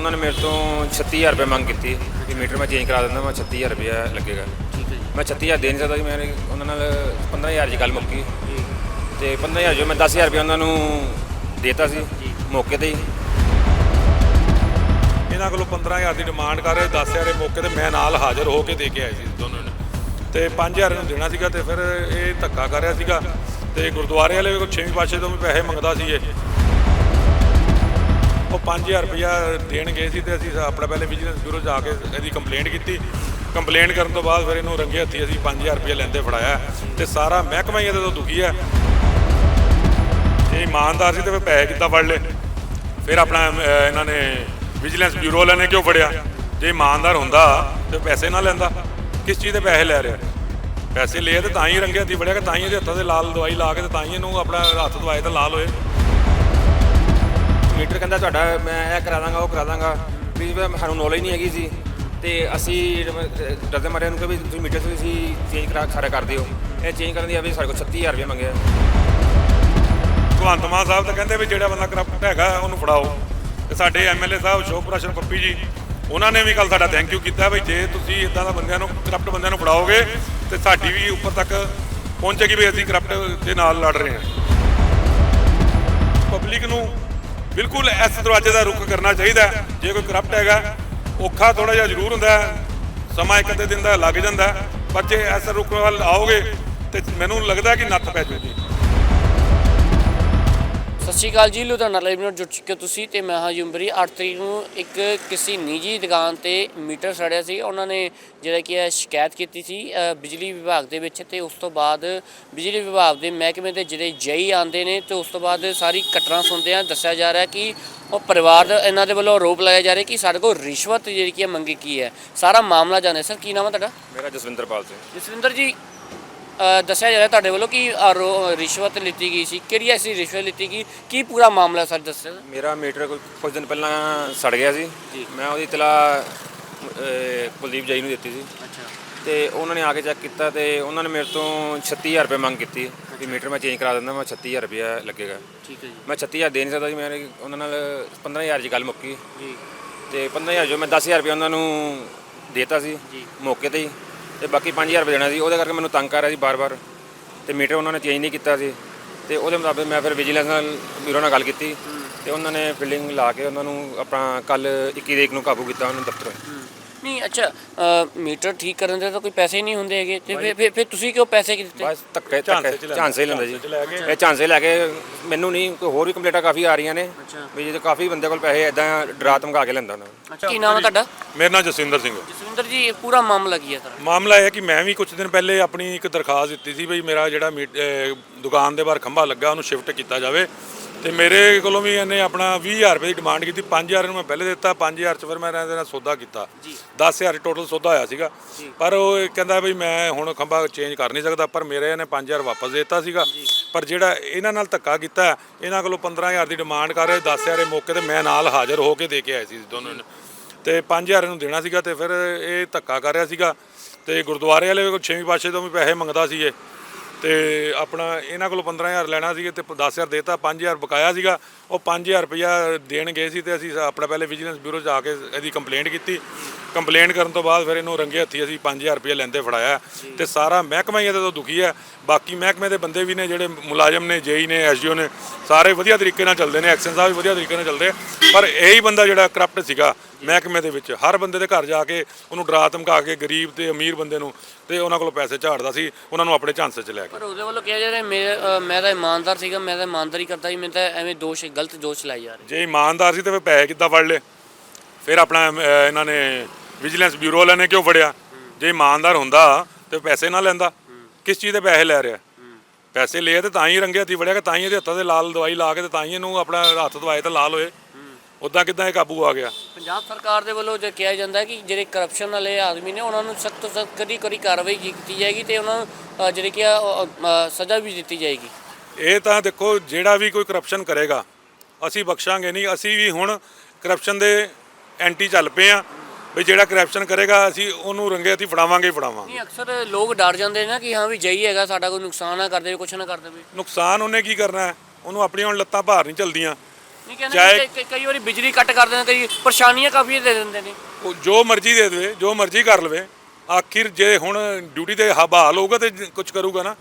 ਉਹਨਾਂ ਨੇ ਮੇਰੇ ਤੋਂ 36000 ਰੁਪਏ ਮੰਗ ਕੀਤੀ। ਕਿ ਮੀਟਰ ਮੈਂ ਚੇਂਜ ਕਰਾ ਦਿੰਦਾ ਮੈਂ 36000 ਰੁਪਏ ਲੱਗੇਗਾ। ਠੀਕ ਹੈ ਮੈਂ 36000 ਦੇ ਨਹੀਂ ਸਕਦਾ ਜੀ ਮੈਂ ਉਹਨਾਂ ਨਾਲ 15000 ਦੀ ਗੱਲ ਮੁੱਕੀ। ਤੇ 15000 ਜੋ ਮੈਂ 10000 ਰੁਪਏ ਉਹਨਾਂ ਨੂੰ ਦੇਤਾ ਸੀ ਮੌਕੇ ਤੇ ਹੀ। ਇਹਨਾਂ ਕੋਲੋਂ 15000 ਦੀ ਡਿਮਾਂਡ ਕਰ ਰਹੇ 10000 ਦੇ ਮੌਕੇ ਤੇ ਮੈਂ ਨਾਲ ਹਾਜ਼ਰ ਹੋ ਕੇ ਦੇ ਕੇ ਆਏ ਸੀ ਦੋਨੋਂ ਨੇ। ਤੇ 5000 ਨੂੰ ਦੇਣਾ ਸੀਗਾ ਤੇ ਫਿਰ ਇਹ ਧੱਕਾ ਕਰ ਰਿਹਾ ਸੀਗਾ। ਤੇ ਗੁਰਦੁਆਰੇ ਵਾਲੇ ਕੋਲ ਛੇਵੀਂ ਪਾਸ਼ੇ ਤੋਂ ਵੀ ਪੈਸੇ ਮੰਗਦਾ ਸੀ ਇਹ। ਉਹ 5000 ਰੁਪਇਆ ਦੇਣ ਗਏ ਸੀ ਤੇ ਅਸੀਂ ਆਪਣਾ ਪਹਿਲੇ ਵਿਜੀਲੈਂਸ ਬਿਊਰੋ ਜਾ ਕੇ ਇਹਦੀ ਕੰਪਲੇਂਟ ਕੀਤੀ। ਕੰਪਲੇਂਟ ਕਰਨ ਤੋਂ ਬਾਅਦ ਫਿਰ ਇਹਨੂੰ ਰੰਗੇ ਹੱਥੀ ਅਸੀਂ 5000 ਰੁਪਇਆ ਲੈਂਦੇ ਫੜਾਇਆ ਤੇ ਸਾਰਾ ਮਹਿਕਮਾ ਹੀ ਇਹਦੇ ਤੋਂ ਦੁਖੀ ਹੈ ਜੇ ਇਮਾਨਦਾਰ ਸੀ ਤੇ ਫਿਰ ਪੈਸੇ ਕਿੱਦਾਂ ਫੜ ਲਏ? ਫਿਰ ਆਪਣਾ ਇਹਨਾਂ ਨੇ ਵਿਜੀਲੈਂਸ ਬਿਊਰੋ ਵਾਲਿਆਂ ਨੇ ਕਿਉਂ ਫੜਿਆ? ਜੇ ਇਮਾਨਦਾਰ ਹੁੰਦਾ ਤੇ ਪੈਸੇ ਨਾ ਲੈਂਦਾ, ਕਿਸ ਚੀਜ਼ ਦੇ ਪੈਸੇ ਲੈ ਰਿਹਾ? ਪੈਸੇ ਲਏ ਤੇ ਤਾਂ ਹੀ ਰੰਗੇ ਹੱਥੀ ਫੜਿਆ ਕਿ ਤਾਂ ਹੀ ਇਹਦੇ ਹੱਥਾਂ ਤੇ ਲਾਲ ਦਵਾਈ ਲਾ ਕੇ ਤੇ ਤਾਂ ਹੀ ਇਹਨੂੰ ਆਪਣਾ ਹੱਥ ਦਵਾਏ ਤਾਂ ਲਾਲ ਹੋਏ। ਕਹਿੰਦਾ ਤੁਹਾਡਾ, ਮੈਂ ਇਹ ਕਰਾ ਦਾਂਗਾ, ਉਹ ਕਰਾ ਦਾਂਗਾ। ਵੀ ਵੀ ਸਾਨੂੰ ਨੌਲੇਜ ਨਹੀਂ ਹੈਗੀ ਸੀ, ਤੇ ਅਸੀਂ ਡਰਦੇ ਮਾਰਿਆਂ ਨੂੰ ਕਿ ਵੀ ਤੁਸੀਂ ਮੀਟਰ ਤੁਸੀਂ ਚੇਂਜ ਕਰਾ, ਸਾਰਾ ਕਰ ਦਿਓ। ਇਹ ਚੇਂਜ ਕਰਨ ਦੀ ਆ ਵੀ ਸਾਡੇ ਕੋਲ 36000 ਰੁਪਏ ਮੰਗਿਆ। ਭਗਵੰਤ ਮਾਨ ਸਾਹਿਬ ਤਾਂ ਕਹਿੰਦੇ ਵੀ ਜਿਹੜਾ ਬੰਦਾ ਕਰਪਟ ਹੈਗਾ, ਉਹਨੂੰ ਫੜਾਓ। ਤੇ ਸਾਡੇ ਐਮਐਲਏ ਸਾਹਿਬ ਸ਼ੋਭ ਪ੍ਰਸ਼ਨ ਪੱਪੀ ਜੀ, ਉਹਨਾਂ ਨੇ ਵੀ ਕੱਲ ਸਾਡਾ ਥੈਂਕ ਯੂ ਕੀਤਾ ਵੀ ਜੇ ਤੁਸੀਂ ਇਦਾਂ ਦਾ ਬੰਦਿਆਂ ਨੂੰ ਕਰਪਟ ਬੰਦਿਆਂ ਨੂੰ ਫੜਾਓਗੇ, ਤੇ ਸਾਡੀ ਵੀ ਉੱਪਰ ਤੱਕ ਪਹੁੰਚੇਗੀ ਵੀ ਅਸੀਂ ਕਰਪਟ ਦੇ ਨਾਲ ਲੜ ਰਹੇ ਹਾਂ। ਪਬਲਿਕ ਨੂੰ ਬਿਲਕੁਲ ਇਸ ਦਰਵਾਜ਼ੇ ਦਾ ਰੁਖ ਕਰਨਾ ਚਾਹੀਦਾ ਜੇ ਕੋਈ ਕਰਪਟ ਹੈਗਾ ਔਖਾ ਥੋੜਾ ਜਿਹਾ ਜ਼ਰੂਰ ਹੁੰਦਾ ਸਮਾਂ ਇੱਕ ਅੱਧੇ ਦਿਨ ਦਾ ਲੱਗ ਜਾਂਦਾ ਹੈ, ਪਰ ਜੇ ਇਸ ਰੁਖ ਵੱਲ ਆਓਗੇ ਤੇ ਮੈਨੂੰ ਲੱਗਦਾ ਕਿ ਨੱਥ ਪੈ ਜੂਗੀ ਸਤਿ ਸ਼੍ਰੀ ਅਕਾਲ ਜੀ ਲੁਧਿਆਣਾ ਲਾਈਵ ਨਾਲ ਜੁੜ ਚੁੱਕੇ ਹੋ ਤੁਸੀਂ ਤੇ ਮੈਂ ਹਾਂ ਜੁੰਬਰੀ 8 ਤਰੀਕ ਨੂੰ ਇੱਕ ਕਿਸੇ ਨਿੱਜੀ ਦੁਕਾਨ ਤੇ ਮੀਟਰ ਸੜਿਆ ਸੀ। ਉਹਨਾਂ ਨੇ ਜਿਹੜਾ ਕਿ ਇਹ ਸ਼ਿਕਾਇਤ ਕੀਤੀ ਸੀ ਬਿਜਲੀ ਵਿਭਾਗ ਦੇ ਵਿੱਚ ਤੇ ਉਸ ਤੋਂ ਬਾਅਦ ਬਿਜਲੀ ਵਿਭਾਗ ਦੇ ਮਹਿਕਮੇ ਦੇ ਜਿਹੜੇ ਜਈ ਆਉਂਦੇ ਨੇ ਤੇ ਉਸ ਤੋਂ ਬਾਅਦ ਸਾਰੀ ਘਟਨਾ ਸੁਣਦੇ ਆ ਦੱਸਿਆ ਜਾ ਰਿਹਾ ਕਿ ਉਹ ਪਰਿਵਾਰ ਦਾ ਇਹਨਾਂ ਦੇ ਵੱਲੋਂ ਆਰੋਪ ਲਾਇਆ ਜਾ ਰਿਹਾ ਕਿ ਸਾਡੇ ਕੋਲ ਰਿਸ਼ਵਤ ਜਿਹੜੀ ਕਿ ਹੈ ਮੰਗੀ ਕੀ ਹੈ। ਸਾਰਾ ਮਾਮਲਾ ਜਾਣੇ ਸਰ ਕੀ ਨਾਮ ਹੈ ਤੁਹਾਡਾ? ਮੇਰਾ ਜਸਵਿੰਦਰਪਾਲ ਸਿੰਘ। ਜਸਵਿੰਦਰ ਜੀ ਦੱਸਿਆ ਜਾ ਰਿਹਾ ਤੁਹਾਡੇ ਵੱਲੋਂ ਕਿ ਆਰੋ- ਰਿਸ਼ਵਤ ਲਿੱਤੀ ਗਈ ਸੀ। ਕਿਹੜੀ ਐਸੀ ਰਿਸ਼ਵਤ ਲਿੱਤੀ ਗਈ? ਕੀ ਪੂਰਾ ਮਾਮਲਾ ਸਰ ਦੱਸਿਓ ਮੇਰਾ ਮੀਟਰ ਕੋਈ ਕੁਝ ਦਿਨ ਪਹਿਲਾਂ ਸੜ ਗਿਆ ਸੀ। ਜੀ। ਮੈਂ ਉਹਦੀ ਇਤਲਾ ਕੁਲਦੀਪ ਜਾਈ ਨੂੰ ਦਿੱਤੀ ਸੀ। ਅੱਛਾ। ਤੇ ਉਹਨਾਂ ਨੇ ਆ ਕੇ ਚੈੱਕ ਕੀਤਾ ਤੇ ਉਹਨਾਂ ਨੇ ਮੇਰੇ ਤੋਂ 36000 ਰੁਪਏ ਮੰਗ ਕੀਤੀ। ਕਿ ਮੀਟਰ ਮੈਂ ਚੇਂਜ ਕਰਾ ਦਿੰਦਾ ਮੈਂ 36000 ਰੁਪਏ ਲੱਗੇਗਾ। ਠੀਕ ਹੈ ਜੀ। ਮੈਂ 36000 ਦੇ ਨਹੀਂ ਸਕਦਾ ਜੀ ਮੈਂ ਉਹਨਾਂ ਨਾਲ 15000 ਦੀ ਗੱਲ ਮੁੱਕੀ। ਜੀ। ਤੇ 15000 ਜੋ ਮੈਂ 10000 ਰੁਪਏ ਉਹਨਾਂ ਨੂੰ ਦੇਤਾ ਸੀ। ਮੌਕੇ ਤੇ ਹੀ। ਤੇ ਬਾਕੀ 5000 ਰੁਪਏ ਦੇਣਾ ਸੀ। ਉਹਦੇ ਕਰਕੇ ਮੈਨੂੰ ਤੰਗ ਕਰ ਰਿਹਾ ਸੀ ਬਾਰ-ਬਾਰ। ਤੇ ਮੀਟਰ ਉਹਨਾਂ ਨੇ ਚੇਂਜ ਨਹੀਂ ਕੀਤਾ ਸੀ। ਤੇ ਉਹਦੇ ਮੁਤਾਬਿਕ ਮੈਂ ਫਿਰ ਵਿਜੀਲੈਂਸ ਨਾਲ ਬਿਊਰੋ ਨਾਲ ਗੱਲ ਕੀਤੀ। ਤੇ ਉਹਨਾਂ ਨੇ ਫਿਲਿੰਗ ਲਾ ਕੇ ਉਹਨਾਂ ਨੂੰ ਆਪਣਾ ਕੱਲ 21 ਤਰੀਕ ਨੂੰ ਕਾਬੂ ਕੀਤਾ ਉਹਨਾਂ ਦਫ਼ਤਰ। ਨਹੀਂ ਅੱਛਾ ਅ, ਮੀਟਰ ਠੀਕ ਕਰਨ ਦੇ ਤਾਂ ਕੋਈ ਪੈਸੇ ਹੀ ਨਹੀਂ ਹੁੰਦੇ ਹੈਗੇ। ਤੇ ਫਿਰ- ਫਿਰ ਫਿਰ ਤੁਸੀਂ ਕਿਉਂ ਪੈਸੇ ਕਿ ਦਿੱਤੇ? ਬਸ ਧੱਕੇ ਝਾਂਸੇ ਧੱਕੇ ਝਾਂਸੇ ਲੈਂਦਾ ਜੀ। ਇਹ ਝਾਂਸੇ ਲੈ ਕੇ ਮੈਨੂੰ ਨਹੀਂ ਕੋਈ ਹੋਰ ਵੀ ਕੰਪਲੇਂਟਾਂ ਕਾਫੀ ਆ ਰਹੀਆਂ ਨੇ। ਵੀ ਜਦੋਂ ਕਾਫੀ ਬੰਦੇ ਕੋਲ ਪੈਸੇ ਇਦਾਂ ਡਰਾ ਧਮਕਾ ਕੇ ਲੈਂਦਾ ਉਹਨਾਂ ਨੂੰ। ਅੱਛਾ ਕੀ ਨਾਮ ਹੈ ਤੁਹਾਡਾ? ਮੇਰਾ ਨਾਮ ਜਸਵਿੰਦਰ ਸਿੰਘ ਹੈ। ਜਸਵਿੰਦਰ ਜੀ ਇਹ ਪੂਰਾ ਮਾਮਲਾ ਕੀ ਹੈ ਸਰ? ਮਾਮਲਾ ਇਹ ਹੈ ਕਿ ਮੈਂ ਵੀ ਕੁਝ ਦਿਨ ਪਹਿਲੇ ਆਪਣੀ ਇੱਕ ਦਰਖਾਸਤ ਦਿੱਤੀ ਸੀ ਬਈ ਮੇਰਾ ਜਿਹੜਾ ਮੀਟ- ਅਹ ਦੁਕਾਨ ਦੇ ਬਾਹਰ ਖੰਭਾ ਲੱਗਾ ਉਹਨੂੰ ਸ਼ਿਫਟ ਕੀਤਾ ਜਾਵੇ। ਤੇ ਮੇਰੇ ਕੋਲੋਂ ਵੀ ਇਹਨੇ ਆਪਣਾ 20000 ਰੁਪਏ ਦੀ ਡਿਮਾਂਡ ਕੀਤੀ। 5000 ਨੂੰ ਮੈਂ ਪਹਿਲੇ ਦਿੱਤਾ 5000 ਚ ਫਿਰ ਮੈਂ ਇਹਦੇ ਨਾਲ ਸੌਦਾ ਕੀਤਾ। 10000 ਟੋਟਲ ਸੌਦਾ ਹੋਇਆ ਸੀਗਾ। ਪਰ ਉਹ ਕਹਿੰਦਾ ਬਈ ਮੈਂ ਹੁਣ ਖੰਭਾ ਚੇਂਜ ਕਰ ਨਹੀਂ ਸਕਦਾ ਪਰ ਮੇਰੇ ਇਹਨੇ 5000 ਵਾਪਸ ਦਿੱਤਾ ਸੀਗਾ। ਪਰ ਜਿਹੜਾ ਇਹਨਾਂ ਨਾਲ ਧੱਕਾ ਕੀਤਾ ਇਹਨਾਂ ਕੋਲੋਂ 15000 ਦੀ ਡਿਮਾਂਡ ਕਰ ਰਹੇ 10000 ਦੇ ਮੌਕੇ ਤੇ ਮੈਂ ਨਾਲ ਹਾਜ਼ਰ ਹੋ ਕੇ ਦੇ ਕੇ ਆਏ ਸੀ ਦੋਨੋਂ ਨੇ। ਤੇ 5000 ਨੂੰ ਦੇਣਾ ਸੀਗਾ ਤੇ ਫਿਰ ਇਹ ਧੱਕਾ ਕਰ ਰਿਹਾ ਸੀਗਾ। ਤੇ ਗੁਰਦੁਆਰੇ ਵਾਲੇ ਕੋਲ ਛੇਵੀਂ ਪਾਸ਼ੇ ਤੋਂ ਵੀ ਪੈਸੇ ਮੰਗਦਾ ਸੀ ਇਹ। ਤੇ ਆਪਣਾ ਇਹਨਾਂ ਕੋਲ 15000 ਲੈਣਾ ਸੀ ਤੇ 10000 ਦੇਤਾ 5000 ਬਕਾਇਆ ਸੀਗਾ। ਉਹ 5000 ਰੁਪਇਆ ਦੇਣ ਗਏ ਸੀ ਤੇ ਅਸੀਂ ਆਪਣਾ ਪਹਿਲੇ ਵਿਜੀਲੈਂਸ ਬਿਊਰੋ 'ਚ ਆ ਕੇ ਇਹਦੀ ਕੰਪਲੇਂਟ ਕੀਤੀ। ਕੰਪਲੇਂਟ ਕਰਨ ਤੋਂ ਬਾਅਦ ਫਿਰ ਇਹਨੂੰ ਰੰਗੇ ਹੱਥੀ ਅਸੀਂ 5000 ਰੁਪਇਆ ਲੈਂਦੇ ਫੜਾਇਆ ਤੇ ਸਾਰਾ ਮਹਿਕਮਾ ਹੀ ਇਹਦੇ ਤੋਂ ਦੁਖੀ ਹੈ ਬਾਕੀ ਮਹਿਕਮੇ ਦੇ ਬੰਦੇ ਵੀ ਨੇ ਜਿਹੜੇ ਮੁਲਾਜ਼ਮ ਨੇ ਜੇਈ ਨੇ ਐਸਡੀਓ ਨੇ ਸਾਰੇ ਵਧੀਆ ਤਰੀਕੇ ਨਾਲ ਚੱਲਦੇ ਨੇ ਐਕਸ਼ਨ ਸਾਹਿਬ ਵੀ ਵਧੀਆ ਤਰੀਕੇ ਨਾਲ ਚੱਲਦੇ। ਪਰ ਇਹੀ ਬੰਦਾ ਜਿਹੜਾ ਕਰਪਟ ਸੀਗਾ ਮਹਿਕਮੇ ਦੇ ਵਿੱਚ ਹਰ ਬੰਦੇ ਦੇ ਘਰ ਜਾ ਕੇ ਉਹਨੂੰ ਡਰਾ ਧਮਕਾ ਕੇ ਗਰੀਬ ਤੇ ਅਮੀਰ ਬੰਦੇ ਨੂੰ ਤੇ ਉਹਨਾਂ ਕੋਲੋਂ ਪੈਸੇ ਝਾੜਦਾ ਸੀ ਉਹਨਾਂ ਨੂੰ ਆਪਣੇ ਝਾਂਸੇ 'ਚ ਲੈ ਕੇ। ਪਰ ਉਹਦੇ ਵੱਲੋਂ ਕਿਹਾ ਜਾ ਰਿਹਾ ਮੇਰੇ ਅ, ਮੈਂ ਤਾਂ ਇਮਾਨਦਾਰ ਸੀਗਾ ਮੈਂ ਤਾਂ ਇਮਾਨਦਾਰੀ ਕਰਦਾ ਸੀ ਮੈਨੂੰ ਤਾਂ ਐਵੇਂ ਦੋਸ਼ ਗਲਤ ਦੋਸ਼ ਲਾਏ ਜਾ ਰਹੇ। ਜੇ ਇਮਾਨਦਾਰ ਸੀ ਤੇ ਫਿਰ ਪੈਸੇ ਕਿੱਦਾਂ ਫੜ ਲਏ? ਫਿਰ ਆਪਣਾ ਇਹਨਾਂ ਨੇ ਵਿਜੀਲੈਂਸ ਬਿਊਰੋ ਵਾਲਿਆਂ ਨੇ ਕਿਉਂ ਫੜਿਆ? ਜੇ ਇਮਾਨਦਾਰ ਹੁੰਦਾ ਤੇ ਪੈਸੇ ਨਾ ਲੈਂਦਾ। ਕਿਸ ਚੀਜ਼ ਦੇ ਪੈਸੇ ਲੈ ਰਿਹਾ? ਪੈਸੇ ਲਏ ਤੇ ਤਾਂ ਹੀ ਰੰਗੇ ਹੱਥੀ ਫੜਿਆ ਕਿ ਤਾਂ ਹੀ ਇਹਦੇ ਹੱਥਾਂ ਤੇ ਲਾਲ ਦਵਾਈ ਲਾ ਕੇ ਤੇ ਤਾਂ ਹੀ ਇਹਨੂੰ ਆਪਣਾ ਹੱਥ ਦਵਾਏ ਤੇ ਲਾਲ ਹੋਏ। ਉਦਾਂ ਕਿਦਾਂ ਇਹ ਕਾਬੂ ਆ ਗਿਆ? ਪੰਜਾਬ ਸਰਕਾਰ ਦੇ ਵੱਲੋਂ ਜੇ ਕਿਹਾ ਜਾਂਦਾ ਕਿ ਜਿਹੜੇ ਕਰਪਸ਼ਨ ਵਾਲੇ ਆਦਮੀ ਨੇ ਉਹਨਾਂ ਨੂੰ ਸਖਤ ਤੋਂ ਸਖਤ ਕਦੀ ਕਦੀ ਕਾਰਵਾਈ ਕੀਤੀ ਜਾਏਗੀ ਤੇ ਉਹਨਾਂ ਨੂੰ ਜਿਹੜੀ ਕਿ ਸਜ਼ਾ ਵੀ ਦਿੱਤੀ ਜਾਏਗੀ। ਇਹ ਤਾਂ ਦੇਖੋ ਜਿਹੜਾ ਵੀ ਕੋਈ ਕਰਪਸ਼ਨ ਕਰੇਗਾ ਅਸੀਂ ਬਖਸ਼ਾਂਗੇ ਨਹੀਂ। ਅਸੀਂ ਵੀ ਹੁਣ ਕਰਪਸ਼ਨ ਦੇ ਐਂਟੀ ਚੱਲ ਪਏ ਆ ਵੀ ਜਿਹੜਾ ਕਰਪਸ਼ਨ ਕਰੇਗਾ ਅਸੀਂ ਉਹਨੂੰ ਰੰਗੇ ਹੱਥੀ ਫੜਾਵਾਂਗੇ ਹੀ ਫੜਾਵਾਂਗੇ। ਨਹੀਂ ਅਕਸਰ ਲੋਕ ਡਰ ਜਾਂਦੇ ਨੇ ਨਾ ਕਿ ਹਾਂ ਵੀ ਜਈ ਹੈਗਾ ਸਾਡਾ ਕੋਈ ਨੁਕਸਾਨ ਨਾ ਕਰ ਦੇਵੇ ਕੁਛ ਨਾ ਕਰ ਦੇਵੇ। ਨੁਕਸਾਨ ਉਹਨੇ ਕੀ ਕਰਨਾ ਹੈ? ਉਹਨੂੰ ਆਪਣੀਆਂ ਹੁਣ ਲੱਤਾਂ ਭਾਰ ਨਹੀਂ ਚਲਦੀਆਂ। ਨਹੀਂ ਕਹਿੰਦੇ ਚਾਹੇ ਕਿ ਕਈ- ਕਈ ਵਾਰੀ ਬਿਜਲੀ ਕੱਟ ਕਰ ਦਿੰਦੇ ਕਈ ਪਰੇਸ਼ਾਨੀਆਂ ਕਾਫੀ ਦੇ ਦਿੰਦੇ ਨੇ। ਉਹ ਜੋ ਮਰਜ਼ੀ ਦੇ ਦੇਵੇ ਜੋ ਮਰਜ਼ੀ ਕਰ ਲਵੇ। ਆਖਿਰ ਜੇ ਹੁਣ ਡਿਊਟੀ ਤੇ ਹ- ਬਹਾਲ ਹੋਊਗਾ ਤੇ ਕੁਝ ਕਰੂਗਾ ਨਾ।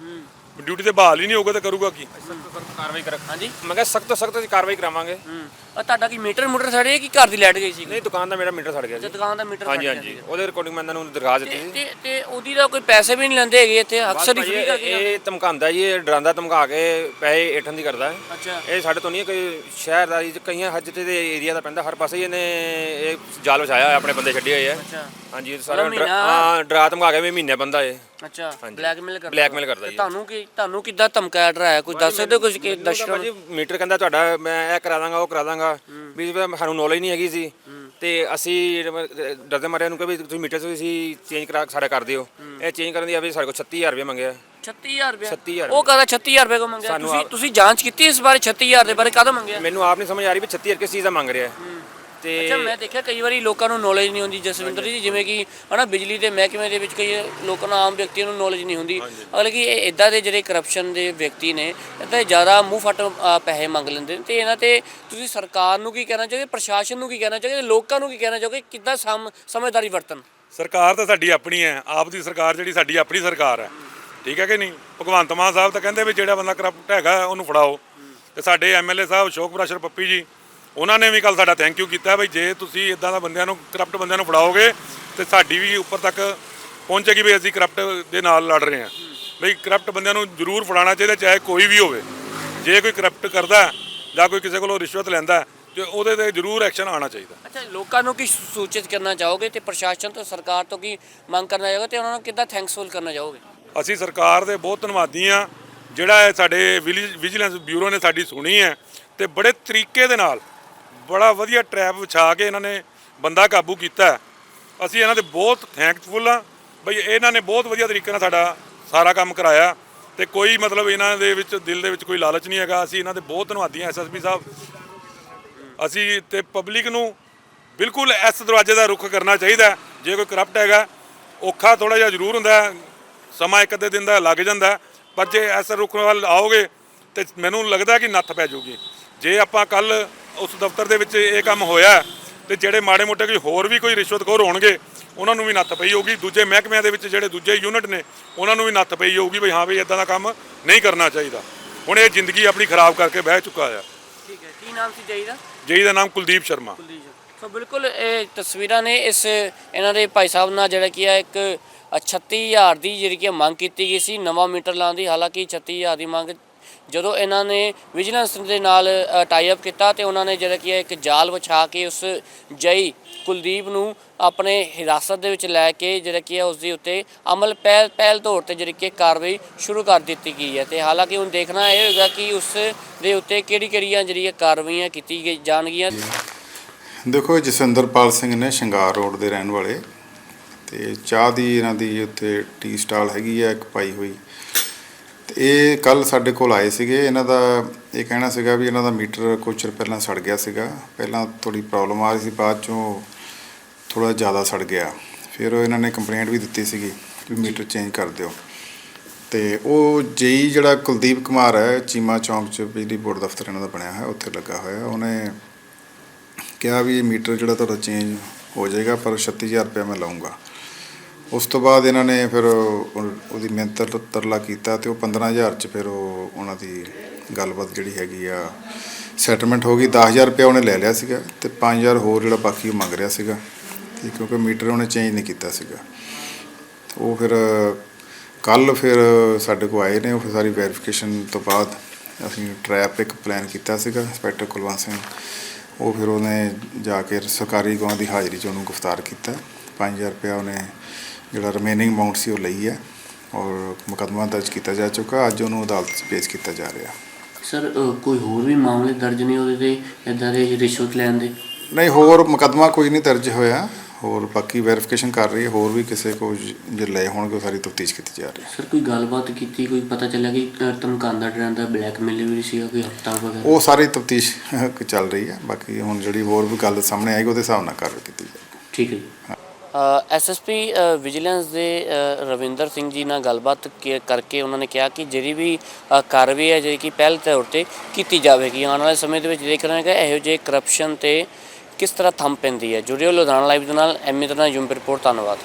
ਡਿਊਟੀ ਤੇ ਬਹਾਲ ਹੀ ਨਹੀਂ ਹੋਊਗਾ ਤੇ ਕਰੂਗਾ ਕੀ? ਸਖਤ ਕਾਰਵਾਈ ਕਰ ਹਾਂਜੀ? ਮੈਂ ਕਿਹਾ ਸਖਤ ਸਖਤ ਕਾਰਵਾਈ ਕਰਾਵਾਂਗੇ। ਹੂੰ। ਆ ਤੁਹਾਡਾ ਕੀ ਮੀਟਰ ਮੋਟਰ ਸੜੇ ਕਿ ਘਰ ਦੀ ਲਾਈਟ ਗਈ ਸੀ? ਨਹੀਂ ਦੁਕਾਨ ਦਾ ਮੇਰਾ ਮੀਟਰ ਸੜ ਗਿਆ ਤੇ ਜੀ ਦੁਕਾਨ ਦਾ ਮੀਟਰ ਹਾਂਜੀ ਹਾਂਜੀ। ਉਹਦੇ ਰਿਕਾਰਡਿੰਗ ਮੈਂ ਇਹਨਾਂ ਨੂੰ ਦਰਖਾਸਤ ਦਿੱਤੀ ਸੀ। ਤੇ ਤੇ ਉਹਦੀ ਦਾ ਕੋਈ ਪੈਸੇ ਵੀ ਨਹੀਂ ਲੈਂਦੇ ਹੈਗੇ ਇੱਥੇ। ਅਕਸਰ ਹੀ ਫ੍ਰੀ ਇਹ ਕਰਕੇ ਜਾਂਦੇ। ਇਹ ਧਮਕਾਉਂਦਾ ਜੀ ਇਹ ਡਰਾਉਂਦਾ ਧਮਕਾ ਕੇ ਪੈਸੇ ਏਠਣ ਦੀ ਕਰਦਾ। ਹੈ ਅੱਛਾ। ਇਹ ਸਾਡੇ ਤੋਂ ਨਹੀਂ ਹੈ, ਕੋਈ ਸ਼ਹਿਰ ਦਾ ਜੀ, ਕਈਆਂ ਹੱਜ ਤੇ ਦੇ ਏਰੀਆ ਦਾ ਪੈਂਦਾ ਹਰ ਪਾਸੇ ਹੀ ਇਹਨੇ ਇਹ ਜਾਲ ਵਿਛਾਇਆ ਹੋਇਆ ਆਪਣੇ ਬੰਦੇ ਛੱਡੇ ਹੋਏ ਆ। ਅੱਛਾ। ਹਾਂਜੀ ਸਾਰਾ ਹਾਂ ਡਰਾ ਧਮਕਾ ਕੇ ਵੀ ਮਹੀਨੇ ਬੰਦਾ ਇਹ। ਅੱਛਾ। ਬਲੈਕਮੇਲ ਕਰਦਾ। Blackmail ਕਰਦਾ ਤੇ ਜੀ। ਤੁਹਾਨੂੰ ਕੀ ਤੁਹਾਨੂੰ ਕਿੱਦਾਂ ਧਮਕਾਇਆ ਡਰਾਇਆ ਕੁਝ ਦੱਸ ਸਕਦੇ ਹੋ ਕੁਝ ਕਿ ਦਰਸ਼ਕਾਂ ਨੂੰ? ਭਾਜੀ ਮੀਟਰ ਕਹਿੰਦਾ ਤੁਹਾਡਾ ਮੈਂ ਇਹ ਕਰਾ ਦਾਂਗਾ ਉਹ ਕਰਾ ਦਾਂਗਾ। ਵੀ ਫਿਰ ਸਾਨੂੰ ਨੌਲੇਜ ਨਹੀਂ ਹੈਗੀ ਸੀ। ਤੇ ਅਸੀਂ ਡਰਦੇ ਮਾਰਿਆਂ ਨੂੰ ਕਿ ਵੀ ਤੁਸੀਂ ਮੀਟਰ ਤੁਸੀਂ ਚੇਂਜ ਕਰਾ ਸਾਡਾ ਕਰ ਦਿਓ। ਇਹ ਚੇਂਜ ਕਰਨ ਦੀ ਆ ਵੀ ਸਾਡੇ ਕੋਲ 36000 ਰੁਪਏ ਮੰਗਿਆ। 36000 ਰੁਪਏ? 36000 ਉਹ ਕਹਦਾ 36000 ਰੁਪਏ ਕੋ ਮੰਗਿਆ? ਸਾਨੂੰ ਤੁਸੀਂ ਤੁਸੀਂ ਜਾਂਚ ਕੀਤੀ ਇਸ ਬਾਰੇ 36000 ਦੇ ਬਾਰੇ ਕਦੋਂ ਮੰਗਿਆ? ਮੈਨੂੰ ਆਪ ਨਹੀਂ ਸਮਝ ਆ ਰਹੀ ਵੀ 36000 ਕਿਸ ਚੀਜ਼ ਦਾ ਮੰਗ ਰਿਹਾ ਹੈ। ਤੇ ਅੱਛਾ ਮੈਂ ਦੇਖਿਆ ਕਈ ਵਾਰੀ ਲੋਕਾਂ ਨੂੰ ਨੌਲੇਜ ਨਹੀਂ ਹੁੰਦੀ ਜਸਵਿੰਦਰ ਜੀ ਜਿਵੇਂ ਕਿ ਹਨਾ ਬਿਜਲੀ ਦੇ ਮਹਿਕਮੇ ਦੇ ਵਿੱਚ ਕਈ ਲੋਕਾਂ ਨੂੰ ਆਮ ਵਿਅਕਤੀਆਂ ਨੂੰ ਨੌਲੇਜ ਨਹੀਂ ਹੁੰਦੀ। ਅਗਲੇ ਕਿ ਇਹ ਇਦਾਂ ਦੇ ਜਿਹੜੇ ਕਰਪਸ਼ਨ ਦੇ ਵਿਅਕਤੀ ਨੇ ਇਦਾਂ ਜ਼ਿਆਦਾ ਮੂੰਹ ਫੱਟ ਅ, ਪੈਸੇ ਮੰਗ ਲੈਂਦੇ ਨੇ। ਤੇ ਇਹਨਾਂ ਤੇ ਤੁਸੀਂ ਸਰਕਾਰ ਨੂੰ ਕੀ ਕਹਿਣਾ ਚਾਹੋਗੇ ਪ੍ਰਸ਼ਾਸਨ ਨੂੰ ਕੀ ਕਹਿਣਾ ਚਾਹੋਗੇ ਲੋਕਾਂ ਨੂੰ ਕੀ ਕਹਿਣਾ ਚਾਹੋਗੇ ਕਿੱਦਾਂ ਸਮ ਸਮਝਦਾਰੀ ਵਰਤਨ ਸਰਕਾਰ ਤਾਂ ਸਾਡੀ ਆਪਣੀ ਹੈ ਆਪ ਦੀ ਸਰਕਾਰ ਜਿਹੜੀ ਸਾਡੀ ਆਪਣੀ ਸਰਕਾਰ ਹੈ। ਠੀਕ ਹੈ ਕਿ ਨਹੀਂ? ਭਗਵੰਤ ਮਾਨ ਸਾਹਿਬ ਤਾਂ ਕਹਿੰਦੇ ਵੀ ਜਿਹੜਾ ਬੰਦਾ ਕਰਪਟ ਹੈਗਾ ਉਹਨੂੰ ਫੜਾਓ। ਤੇ ਸਾਡੇ ਐਮਐਲਏ ਸਾਹਿਬ ਅਸ਼ੋਕ ਪ੍ਰਸ਼ਰ ਪੱਪੀ ਜੀ ਉਹਨਾਂ ਨੇ ਵੀ ਕੱਲ ਸਾਡਾ ਥੈਂਕ ਯੂ ਕੀਤਾ ਬਈ ਜੇ ਤੁਸੀਂ ਇਦਾਂ ਦਾ ਬੰਦਿਆਂ ਨੂੰ ਕਰਪਟ ਬੰਦਿਆਂ ਨੂੰ ਫੜਾਓਗੇ ਤੇ ਸਾਡੀ ਵੀ ਉੱਪਰ ਤੱਕ ਪਹੁੰਚੇਗੀ ਵੀ ਅਸੀਂ ਕਰਪਟ ਦੇ ਨਾਲ ਲੜ ਰਹੇ ਹਾਂ। ਬਈ ਕਰਪਟ ਬੰਦਿਆਂ ਨੂੰ ਜ਼ਰੂਰ ਫੜਾਉਣਾ ਚਾਹੀਦਾ ਚਾਹੇ ਕੋਈ ਵੀ ਹੋਵੇ। ਜੇ ਕੋਈ ਕਰਪਟ ਕਰਦਾ ਜਾਂ ਕੋਈ ਕਿਸੇ ਕੋਲੋਂ ਰਿਸ਼ਵਤ ਲੈਂਦਾ ਤੇ ਉਹਦੇ ਤੇ ਜ਼ਰੂਰ ਐਕਸ਼ਨ ਆਉਣਾ ਚਾਹੀਦਾ। ਅੱਛਾ ਲੋਕਾਂ ਨੂੰ ਕੀ ਸੂਚਿਤ ਕਰਨਾ ਚਾਹੋਗੇ ਤੇ ਪ੍ਰਸ਼ਾਸਨ ਤੋਂ ਸਰਕਾਰ ਤੋਂ ਕੀ ਮੰਗ ਕਰਨਾ ਚਾਹੋਗੇ ਤੇ ਉਹਨਾਂ ਨੂੰ ਕਿੱਦਾਂ ਥੈਂਕਸਫੁਲ ਕਰਨਾ ਚਾਹੋਗੇ? ਅਸੀਂ ਸਰਕਾਰ ਦੇ ਬਹੁਤ ਧੰਨਵਾਦੀ ਆ ਜਿਹੜਾ ਸਾਡੇ ਵਿਜੀਲੈਂਸ ਬਿਊਰੋ ਨੇ ਸਾਡੀ ਸੁਣੀ ਹੈ ਤੇ ਬੜੇ ਤਰੀਕੇ ਦੇ ਨਾਲ ਬੜਾ ਵਧੀਆ ਟਰੈਪ ਵਿਛਾ ਕੇ ਇਹਨਾਂ ਨੇ ਬੰਦਾ ਕਾਬੂ ਕੀਤਾ ਅਸੀਂ ਇਹਨਾਂ ਦੇ ਬਹੁਤ ਥੈਂਕਫੁਲ ਆ ਬਈ ਇਹਨਾਂ ਨੇ ਬਹੁਤ ਵਧੀਆ ਤਰੀਕੇ ਨਾਲ ਸਾਡਾ ਸਾਰਾ ਕੰਮ ਕਰਾਇਆ ਤੇ ਕੋਈ ਮਤਲਬ ਇਹਨਾਂ ਦੇ ਵਿੱਚ ਦਿਲ ਦੇ ਵਿੱਚ ਕੋਈ ਲਾਲਚ ਨਹੀਂ ਹੈਗਾ। ਅਸੀਂ ਇਹਨਾਂ ਦੇ ਬਹੁਤ ਧੰਨਵਾਦੀ ਆ ਐਸਐਸਪੀ ਸਾਹਿਬ। ਅਸੀਂ ਤੇ ਪਬਲਿਕ ਨੂੰ ਬਿਲਕੁਲ ਇਸ ਦਰਵਾਜ਼ੇ ਦਾ ਰੁਖ ਕਰਨਾ ਚਾਹੀਦਾ ਜੇ ਕੋਈ ਕਰਪਟ ਹੈਗਾ, ਔਖਾ ਥੋੜਾ ਜਿਹਾ ਜ਼ਰੂਰ ਹੁੰਦਾ ਸਮਾਂ ਇੱਕ ਅੱਧੇ ਦਿਨ ਦਾ ਲੱਗ ਜਾਂਦਾ ਪਰ ਜੇ ਇਸ ਰੁਖ ਵੱਲ ਆਓਗੇ ਤੇ ਮੈਨੂੰ ਲੱਗਦਾ ਕਿ ਨੱਥ ਪੈ ਜਾਊਗੀ। ਜੇ ਆਪਾਂ ਕੱਲ ਉਸ ਦਫ਼ਤਰ ਦੇ ਵਿੱਚ ਇਹ ਕੰਮ ਹੋਇਆ ਤੇ ਜਿਹੜੇ ਮਾੜੇ ਮੋਟੇ ਕੋਈ ਹੋਰ ਵੀ ਕੋਈ ਰਿਸ਼ਵਤਖੋਰ ਹੋਣਗੇ ਉਹਨਾਂ ਨੂੰ ਵੀ ਨੱਥ ਪਈ ਹੋਊਗੀ। ਦੂਜੇ ਮਹਿਕਮਿਆਂ ਦੇ ਵਿੱਚ ਜਿਹੜੇ ਦੂਜੇ ਯੂਨਿਟ ਨੇ ਉਹਨਾਂ ਨੂੰ ਵੀ ਨੱਥ ਪਈ ਹੋਊਗੀ ਵੀ ਹਾਂ ਵੀ ਇਦਾਂ ਦਾ ਕੰਮ ਨਹੀਂ ਕਰਨਾ ਚਾਹੀਦਾ। ਹੁਣ ਇਹ ਜ਼ਿੰਦਗੀ ਆਪਣੀ ਖਰਾਬ ਕਰਕੇ ਬਹਿ ਚੁੱਕਾ ਆ। ਠੀਕ ਹੈ। ਕੀ ਨਾਮ ਸੀ ਜਾਈਦਾ ਜੇਈ ਦਾ ਨਾਮ ਕੁਲਦੀਪ ਸ਼ਰਮਾ। ਸੋ ਬਿਲਕੁਲ ਇਹ ਤਸਵੀਰਾਂ ਨੇ ਇਸ ਇਹਨਾਂ ਦੇ ਭਾਈ ਸਾਹਿਬ ਨਾਲ ਜਿਹੜਾ ਕੀ ਹੈ ਇੱਕ 36000 ਦੀ ਜਿਹੜੀ ਕਿ ਮੰਗ ਕੀਤੀ ਗਈ ਸੀ। ਨਵਾਂ ਮੀਟਰ ਲਾਉਣ ਦੀ ਹਾਲਾਂਕਿ 36000 ਦੀ ਮੰਗ ਜਦੋਂ ਇਹਨਾਂ ਨੇ ਵਿਜੀਲੈਂਸ ਦੇ ਨਾਲ ਟਾਈ ਅਪ ਕੀਤਾ ਤੇ ਉਹਨਾਂ ਨੇ ਜਿਹੜਾ ਕੀ ਹੈ ਇੱਕ ਜਾਲ ਵਿਛਾ ਕੇ ਉਸ ਜਈ ਕੁਲਦੀਪ ਨੂੰ ਆਪਣੇ ਹਿਰਾਸਤ ਦੇ ਵਿੱਚ ਲੈ ਕੇ ਜਿਹੜਾ ਕੀ ਹੈ ਉਸ ਦੇ ਉੱਤੇ ਅਮਲ ਪਹਿਲ ਪਹਿਲ ਤੌਰ ਤੇ ਜਿਹੜੀ ਕਿ ਕਾਰਵਾਈ ਸ਼ੁਰੂ ਕਰ ਦਿੱਤੀ ਗਈ ਹੈ ਤੇ ਹਾਲਾਂਕਿ ਹੁਣ ਦੇਖਣਾ ਇਹ ਹੋਏਗਾ ਕਿ ਉਸ ਦੇ ਉੱਤੇ ਕਿਹੜੀ ਕਿਹੜੀਆਂ ਜਿਹੜੀਆਂ ਕਾਰਵਾਈਆਂ ਕੀਤੀ ਗਈ, ਜਾਣਗੀਆਂ। ਦੇਖੋ ਜਸਵਿੰਦਰਪਾਲ ਸਿੰਘ ਨੇ ਸ਼ਿੰਗਾਰ ਰੋਡ ਦੇ ਰਹਿਣ ਵਾਲੇ ਤੇ ਚਾਹ ਦੀ ਇਹਨਾਂ ਦੀ ਉੱਥੇ ਟੀ ਸਟਾਲ ਹੈਗੀ ਹੈ ਇੱਕ ਪਾਈ ਹੋਈ। ਤੇ ਇਹ ਕੱਲ ਸਾਡੇ ਕੋਲ ਆਏ ਸੀਗੇ। ਇਹਨਾਂ ਦਾ ਇਹ ਕਹਿਣਾ ਸੀਗਾ ਵੀ ਇਹਨਾਂ ਦਾ ਮੀਟਰ ਕੁਝ ਚਿਰ ਪਹਿਲਾਂ ਸੜ ਗਿਆ ਸੀਗਾ। ਪਹਿਲਾਂ ਥੋੜੀ ਪ੍ਰੋਬਲਮ ਆ ਰਹੀ ਸੀ, ਬਾਅਦ ਚੋਂ ਥੋੜਾ ਜ਼ਿਆਦਾ ਸੜ ਗਿਆ। ਫਿਰ ਉਹ ਇਹਨਾਂ ਨੇ ਕੰਪਲੇਂਟ ਵੀ ਦਿੱਤੀ ਸੀਗੀ ਵੀ ਮੀਟਰ ਚੇਂਜ ਕਰ ਦਿਓ। ਤੇ ਉਹ ਜੇਈ ਜਿਹੜਾ ਕੁਲਦੀਪ ਕੁਮਾਰ ਹੈ, ਚੀਮਾ ਚੌਂਕ 'ਚ ਬਿਜਲੀ ਬੋਰਡ ਦਫ਼ਤਰ ਇਹਨਾਂ ਦਾ ਬਣਿਆ ਹੋਇਆ, ਉੱਥੇ ਲੱਗਾ ਹੋਇਆ। ਉਹਨੇ ਕਿਹਾ ਵੀ ਇਹ ਮੀਟਰ ਜਿਹੜਾ ਤੁਹਾਡਾ ਚੇਂਜ ਹੋ ਜਾਏਗਾ, ਪਰ 36000 ਰੁਪਏ ਮੈਂ ਲਾਉਂਗਾ ਉਸ ਤੋਂ ਬਾਅਦ ਇਹਨਾਂ ਨੇ ਫਿਰ ਉਹਦੀ ਮਿਹਨਤ ਤਰਲਾ ਕੀਤਾ ਤੇ ਉਹ 15000 ਚ ਫਿਰ ਉਹ ਉਹਨਾਂ ਦੀ ਗੱਲਬਾਤ ਜਿਹੜੀ ਹੈਗੀ ਆ ਸੈਟਲਮੈਂਟ ਹੋ ਗਈ। 10000 ਰੁਪਏ ਉਹਨੇ ਲੈ ਲਿਆ ਸੀਗਾ ਤੇ 5000 ਹੋਰ ਜਿਹੜਾ ਬਾਕੀ ਉਹ ਮੰਗ ਰਿਹਾ ਸੀਗਾ ਤੇ ਕਿਉਂਕਿ ਮੀਟਰ ਉਹਨੇ ਚੇਂਜ ਨਹੀਂ ਕੀਤਾ ਸੀਗਾ। ਉਹ ਫਿਰ ਕੱਲ ਫਿਰ ਸਾਡੇ ਕੋਲ ਆਏ ਨੇ, ਉਹ ਫਿਰ ਸਾਰੀ ਵੈਰੀਫਿਕੇਸ਼ਨ ਤੋਂ ਬਾਅਦ ਅਸੀਂ ਟਰੈਪ ਇੱਕ ਪਲਾਨ ਕੀਤਾ ਸੀਗਾ ਇੰਸਪੈਕਟਰ ਕੁਲਵੰਤ ਸਿੰਘ। ਉਹ ਫਿਰ ਉਹਨੇ ਜਾ ਕੇ ਸਰਕਾਰੀ ਗਵਾਹ ਦੀ ਹਾਜ਼ਰੀ 'ਚ ਉਹਨੂੰ ਗ੍ਰਿਫਤਾਰ ਕੀਤਾ। 5000 ਰੁਪਇਆ ਉਹਨੇ ਜਿਹੜਾ ਰਿਮੇਨਿੰਗ ਅਮਾਉਂਟ ਸੀ ਉਹ ਲਈ ਹੈ ਔਰ ਮੁਕੱਦਮਾ ਦਰਜ ਕੀਤਾ ਜਾ ਚੁੱਕਾ। ਅੱਜ ਉਹਨੂੰ ਅਦਾਲਤ 'ਚ ਪੇਸ਼ ਕੀਤਾ ਜਾ ਰਿਹਾ। ਸਰ ਕੋਈ ਹੋਰ ਵੀ ਮਾਮਲੇ ਦਰਜ ਨਹੀਂ ਉਹਦੇ ਤੇ? ਇਦਾਂ ਦੇ ਰਿਸ਼ਵਤ ਲੈਣ ਦੇ? ਨਹੀਂ ਹੋਰ ਮੁਕੱਦਮਾ ਕੋਈ ਨਹੀਂ ਦਰਜ ਹੋਇਆ। ਹੋਰ ਬਾਕੀ ਵੈਰੀਫਿਕੇਸ਼ਨ ਕਰ ਰਹੀ ਹੈ। ਹੋਰ ਵੀ ਕਿਸੇ ਕੋ ਜੇ ਲਏ ਹੋਣਗੇ ਉਹ ਸਾਰੀ ਤਫਤੀਸ਼ ਕੀਤੀ ਜਾ ਰਹੀ ਹੈ। ਸਰ ਕੋਈ ਗੱਲਬਾਤ ਕੀਤੀ ਕੋਈ ਪਤਾ ਚੱਲਿਆ ਕਿ ਧਮਕਾਉਂਦਾ ਡਰਾਉਂਦਾ ਬਲੈਕਮੇਲ ਵੀ ਸੀਗਾ ਕੋਈ ਹਫਤਾ ਵਗੈਰਾ? ਉਹ ਸਾਰੀ ਤਫਤੀਸ਼ ਚੱਲ ਰਹੀ ਹੈ। ਬਾਕੀ ਹੁਣ ਜਿਹੜੀ ਹੋਰ ਵੀ ਗੱਲ ਸਾਹਮਣੇ ਆਏਗੀ ਉਹਦੇ ਹਿਸਾਬ ਨਾਲ ਕਾਰਵਾਈ ਕੀਤੀ ਜਾਏਗੀ। ਠੀਕ ਹੈ ਜੀ। ਐਸਐਸਪੀ ਵਿਜੀਲੈਂਸ ਦੇ ਰਵਿੰਦਰ ਸਿੰਘ ਜੀ ਨਾਲ ਗੱਲਬਾਤ ਕੀ- ਕਰਕੇ ਉਹਨਾਂ ਨੇ ਕਿਹਾ ਕਿ ਜਿਹੜੀ ਵੀ ਕਾਰਵਾਈ ਹੈ, ਜਿਹੜੀ ਕਿ ਪਹਿਲ ਤੌਰ ਤੇ ਕੀਤੀ ਜਾਵੇਗੀ। ਆਉਣ ਵਾਲੇ ਸਮੇਂ ਦੇ ਵਿੱਚ ਦੇਖ ਰਹੇ ਕਿ ਇਹੋ ਜਿਹੇ ਕਰਪਸ਼ਨ ਤੇ ਕਿਸ ਤਰ੍ਹਾਂ ਥੰਮ ਪੈਂਦੀ ਹੈ। ਜੁੜਿਓ ਲੁਧਿਆਣਾ ਲਾਈਵ ਦੇ ਨਾਲ। ਐਮਏ ਦਾ ਯੂਮ ਰਿਪੋਰਟ। ਧੰਨਵਾਦ।